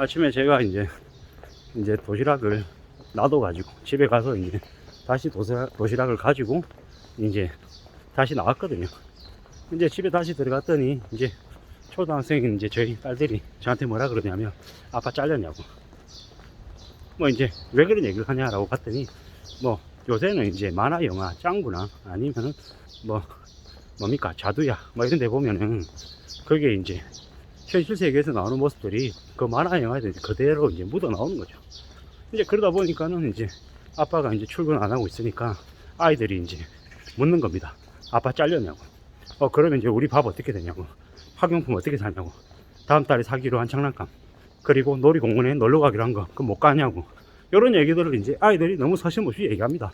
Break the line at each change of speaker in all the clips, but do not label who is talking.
아침에 제가 이제 이제 도시락을 놔둬 가지고 집에 가서 이제 다시 도시락, 도시락을 가지고 이제 다시 나왔거든요. 이제 집에 다시 들어갔더니 이제 초등학생인 이제 저희 딸들이 저한테 뭐라 그러냐면 아빠 잘렸냐고. 뭐 이제 왜 그런 얘기를 하냐라고 봤더니 뭐 요새는 이제 만화 영화 짱구나 아니면은 뭐 뭡니까 자두야 뭐 이런 데 보면은 그게 이제 현실 세계에서 나오는 모습들이 그 만화 영화에 그대로 이제 묻어 나오는 거죠. 이제 그러다 보니까는 이제 아빠가 이제 출근 안 하고 있으니까 아이들이 이제 묻는 겁니다. 아빠 잘렸냐고. 어 그러면 이제 우리 밥 어떻게 되냐고. 학용품 어떻게 사냐고. 다음 달에 사기로 한 장난감. 그리고 놀이공원에 놀러 가기로 한 거, 그못 가냐고. 이런 얘기들을 이제 아이들이 너무 서슴없이 얘기합니다.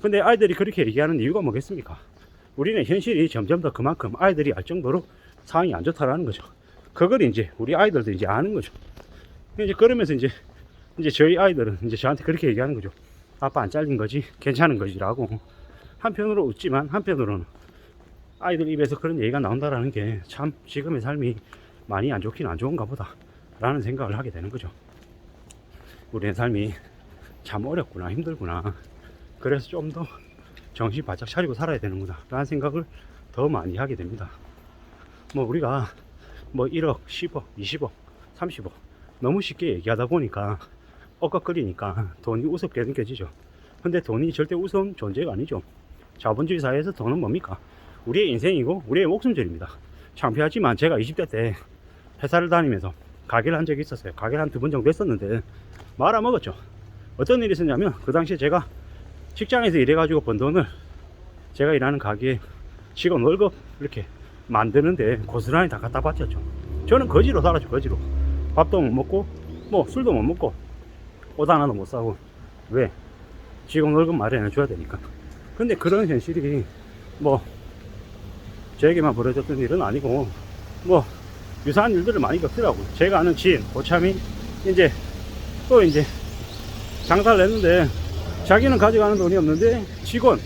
근데 아이들이 그렇게 얘기하는 이유가 뭐겠습니까? 우리는 현실이 점점 더 그만큼 아이들이 알 정도로 상황이 안 좋다라는 거죠. 그걸 이제 우리 아이들도 이제 아는 거죠. 이제 그러면서 이제 이제 저희 아이들은 이제 저한테 그렇게 얘기하는 거죠. 아빠 안 잘린 거지, 괜찮은 거지라고. 한편으로 웃지만 한편으로는 아이들 입에서 그런 얘기가 나온다라는 게 참 지금의 삶이 많이 안 좋긴 안 좋은가 보다 라는 생각을 하게 되는 거죠. 우리의 삶이 참 어렵구나, 힘들구나. 그래서 좀 더 정신 바짝 차리고 살아야 되는구나. 라는 생각을 더 많이 하게 됩니다. 뭐 우리가 뭐 1억, 10억, 20억, 30억 너무 쉽게 얘기하다 보니까 엇깍거리니까 돈이 우습게 느껴지죠. 근데 돈이 절대 우스운 존재가 아니죠. 자본주의 사회에서 돈은 뭡니까? 우리의 인생이고 우리의 목숨줄입니다. 창피하지만 제가 20대 때 회사를 다니면서 가게를 한 적이 있었어요. 가게를 한 두 번 정도 했었는데 말아먹었죠. 어떤 일이 있었냐면 그 당시에 제가 직장에서 일해가지고 번 돈을 제가 일하는 가게에 직원 월급 이렇게 만드는데 고스란히 다 갖다 바쳤죠. 저는 거지로 살았죠, 거지로. 밥도 못 먹고, 뭐 술도 못 먹고, 옷 하나도 못 사고. 왜? 직원 월급 마련해 줘야 되니까. 근데 그런 현실이 뭐 저에게만 벌어졌던 일은 아니고 뭐 유사한 일들을 많이 겪더라고요. 제가 아는 지인, 고참이 이제 또 이제 장사를 했는데 자기는 가져가는 돈이 없는데 직원,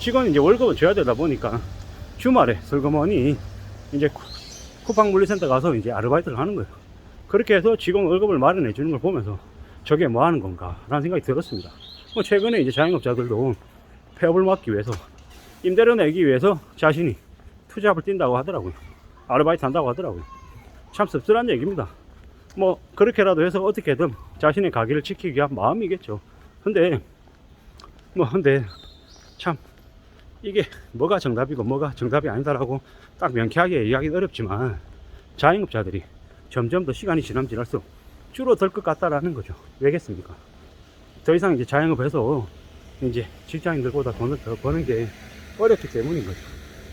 직원 이제 월급을 줘야 되다 보니까 주말에 슬그머니 이제 쿠- 쿠팡 물류센터 가서 이제 아르바이트를 하는 거예요. 그렇게 해서 직원 월급을 마련해 주는 걸 보면서 저게 뭐 하는 건가 라는 생각이 들었습니다. 뭐 최근에 이제 자영업자들도 폐업을 막기 위해서 임대료 내기 위해서 자신이 투잡을 뛴다고 하더라고요. 아르바이트 한다고 하더라고요. 참 씁쓸한 얘기입니다. 뭐 그렇게라도 해서 어떻게든 자신의 가게를 지키기 위한 마음이겠죠. 근데 뭐 근데 참 이게 뭐가 정답이고 뭐가 정답이 아니다라고 딱 명쾌하게 얘기하기는 어렵지만 자영업자들이 점점 더 시간이 지나면 지날수록 줄어들 것 같다라는 거죠. 왜겠습니까? 더 이상 이제 자영업해서 이제 직장인들보다 돈을 더 버는 게 어렵기 때문인 거죠.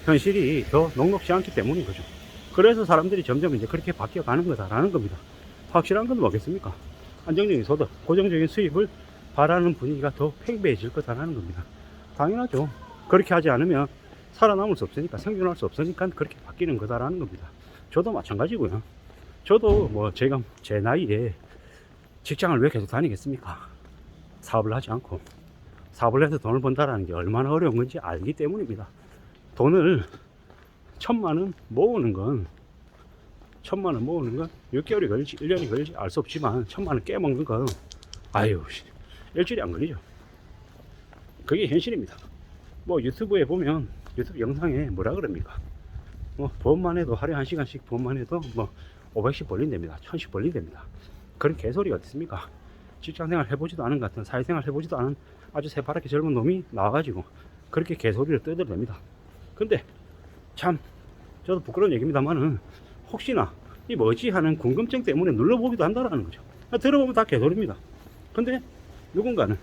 현실이 더 녹록지 않기 때문인 거죠. 그래서 사람들이 점점 이제 그렇게 바뀌어 가는 거다라는 겁니다. 확실한 건 뭐겠습니까? 안정적인 소득, 고정적인 수입을 바라는 분위기가 더 팽배해질 거다라는 겁니다. 당연하죠. 그렇게 하지 않으면 살아남을 수 없으니까, 생존할 수 없으니까 그렇게 바뀌는 거다라는 겁니다. 저도 마찬가지고요. 저도 뭐 제가 제 나이에 직장을 왜 계속 다니겠습니까? 사업을 하지 않고 사업을 해서 돈을 번다라는 게 얼마나 어려운 건지 알기 때문입니다. 돈을 천만 원 모으는 건 천만 원 모으는 건 6개월이 걸릴지 1년이 걸릴지 알 수 없지만 천만 원 깨먹는 건 아유 씨, 일주일이 안 걸리죠. 그게 현실입니다. 뭐 유튜브에 보면 유튜브 영상에 뭐라 그럽니까? 뭐 보험만 해도 하루에 한 시간씩 보험만 해도 뭐 500씩 벌린답니다. 1000씩 벌린답니다. 그런 개소리가 어딨습니까? 직장생활 해보지도 않은 것 같은 사회생활 해보지도 않은 아주 새파랗게 젊은 놈이 나와가지고 그렇게 개소리를 떠들냅니다. 근데 참 저도 부끄러운 얘기입니다만은 혹시나 이 뭐지 하는 궁금증 때문에 눌러보기도 한다라는 거죠. 아, 들어보면 다 개소리입니다. 근데 누군가는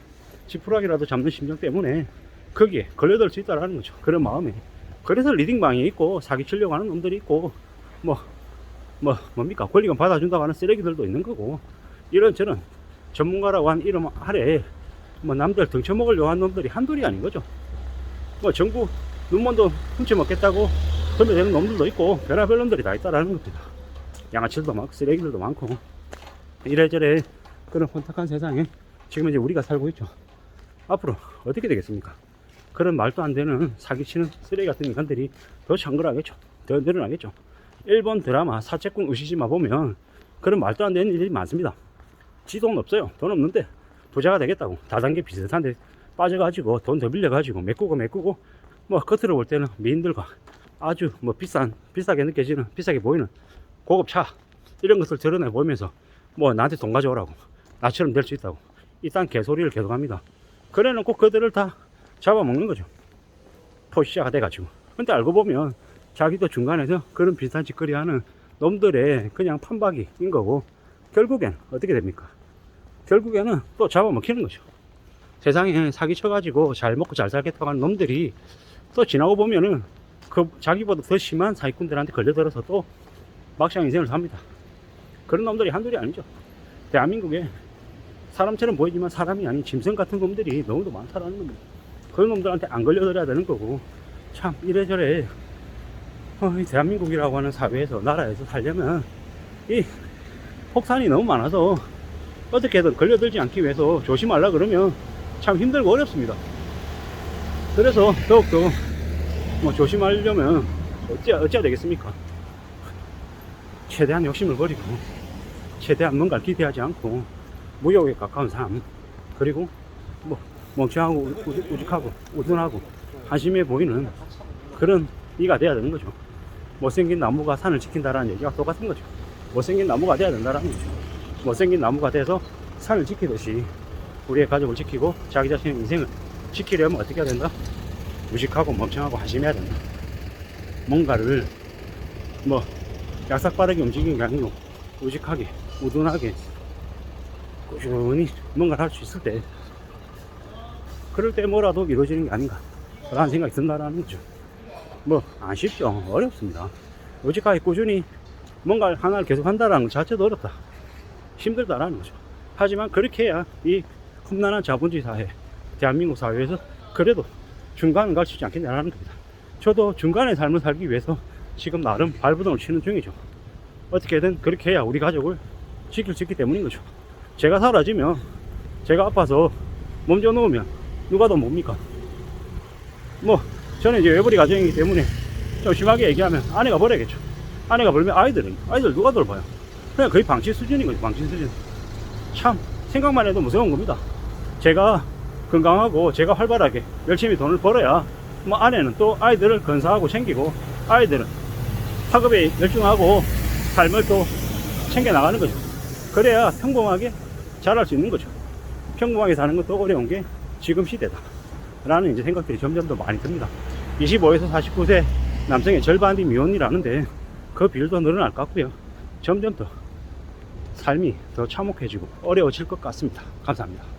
지푸라기라도 잡는 심정 때문에 거기에 걸려들 수 있다라는 거죠. 그런 마음에. 그래서 리딩방에 있고 사기 치려고 하는 놈들이 있고 뭐, 뭐, 뭡니까. 권리금 받아준다고 하는 쓰레기들도 있는 거고 이런저런 전문가라고 한 이름 아래 뭐 남들 등쳐먹으려고 하는 놈들이 한둘이 아닌 거죠. 뭐 정부 눈먼도 훔쳐먹겠다고 덤벼대는 놈들도 있고 별의별 놈들이 다 있다라는 겁니다. 양아치들도 많고 쓰레기들도 많고 이래저래 그런 혼탁한 세상에 지금 이제 우리가 살고 있죠. 앞으로 어떻게 되겠습니까? 그런 말도 안 되는 사기치는 쓰레기 같은 인간들이 더 창궐하겠죠. 더 늘어나겠죠. 일본 드라마 사채꾼 우시시마 보면 그런 말도 안 되는 일들이 많습니다. 지돈 없어요. 돈 없는데 부자가 되겠다고 다단계 비슷한데 빠져가지고 돈 더 빌려가지고 메꾸고 메꾸고 뭐 겉으로 볼 때는 미인들과 아주 뭐 비싼 비싸게 느껴지는 비싸게 보이는 고급 차 이런 것을 드러내 보면서 뭐 나한테 돈 가져오라고 나처럼 될 수 있다고 이딴 개소리를 계속합니다. 그래놓고 그들을 다 잡아먹는 거죠. 포시자가 돼가지고. 근데 알고 보면 자기도 중간에서 그런 비슷한 짓거리 하는 놈들의 그냥 판박이인 거고 결국엔 어떻게 됩니까? 결국에는 또 잡아먹히는 거죠. 세상에 사기쳐가지고 잘 먹고 잘 살겠다고 하는 놈들이 또 지나고 보면은 그 자기보다 더 심한 사기꾼들한테 걸려들어서 또 막상 인생을 삽니다. 그런 놈들이 한둘이 아니죠. 대한민국에 사람처럼 보이지만 사람이 아닌 짐승 같은 놈들이 너무도 많다라는 겁니다. 그런 놈들한테 안 걸려들어야 되는 거고 참 이래저래 어, 이 대한민국이라고 하는 사회에서 나라에서 살려면 이 폭탄이 너무 많아서 어떻게든 걸려들지 않기 위해서 조심하려 그러면 참 힘들고 어렵습니다. 그래서 더욱더 뭐 조심하려면 어찌, 어찌해야 되겠습니까? 최대한 욕심을 버리고 최대한 뭔가를 기대하지 않고 무역에 가까운 삶 그리고 뭐 멍청하고 우- 우직하고 우둔하고 한심해 보이는 그런 이가 돼야 되는 거죠. 못생긴 나무가 산을 지킨다라는 얘기가 똑같은 거죠. 못생긴 나무가 돼야 된다라는 거죠. 못생긴 나무가 돼서 산을 지키듯이 우리의 가족을 지키고 자기 자신의 인생을 지키려면 어떻게 해야 된다? 무식하고 멍청하고 한심해야 된다. 뭔가를 뭐 약삭 빠르게 움직이는 게 아니고 우직하게 우둔하게 꾸준히 뭔가를 할 수 있을 때 그럴 때 뭐라도 이루어지는 게 아닌가 라는 생각이 든다라는 거죠. 뭐 안 쉽죠. 어렵습니다. 우직하게 꾸준히 뭔가 하나를 계속 한다는 것 자체도 어렵다. 힘들다라는 거죠. 하지만 그렇게 해야 이 험난한 자본주의 사회 대한민국 사회에서 그래도 중간은 있지 않겠냐라는 겁니다. 저도 중간의 삶을 살기 위해서 지금 나름 발부동을 치는 중이죠. 어떻게든 그렇게 해야 우리 가족을 지킬 수 있기 때문인 거죠. 제가 사라지면 제가 아파서 몸져 놓으면 누가 더 뭡니까? 뭐 저는 이제 외벌이 가정이기 때문에 좀 심하게 얘기하면 아내가 벌어야겠죠. 아내가 벌면 아이들은 아이들 누가 돌봐요? 그냥 거의 방치 수준인 거죠. 방치 수준. 참 생각만 해도 무서운 겁니다. 제가 건강하고 제가 활발하게 열심히 돈을 벌어야 뭐 아내는 또 아이들을 건사하고 챙기고 아이들은 학업에 열중하고 삶을 또 챙겨 나가는 거죠. 그래야 평범하게 잘할 수 있는 거죠. 평범하게 사는 것도 어려운 게 지금 시대다. 라는 이제 생각들이 점점 더 많이 듭니다. 25에서 49세 남성의 절반이 미혼이라는데 그 비율도 늘어날 것 같고요. 점점 더 삶이 더 참혹해지고 어려워질 것 같습니다. 감사합니다.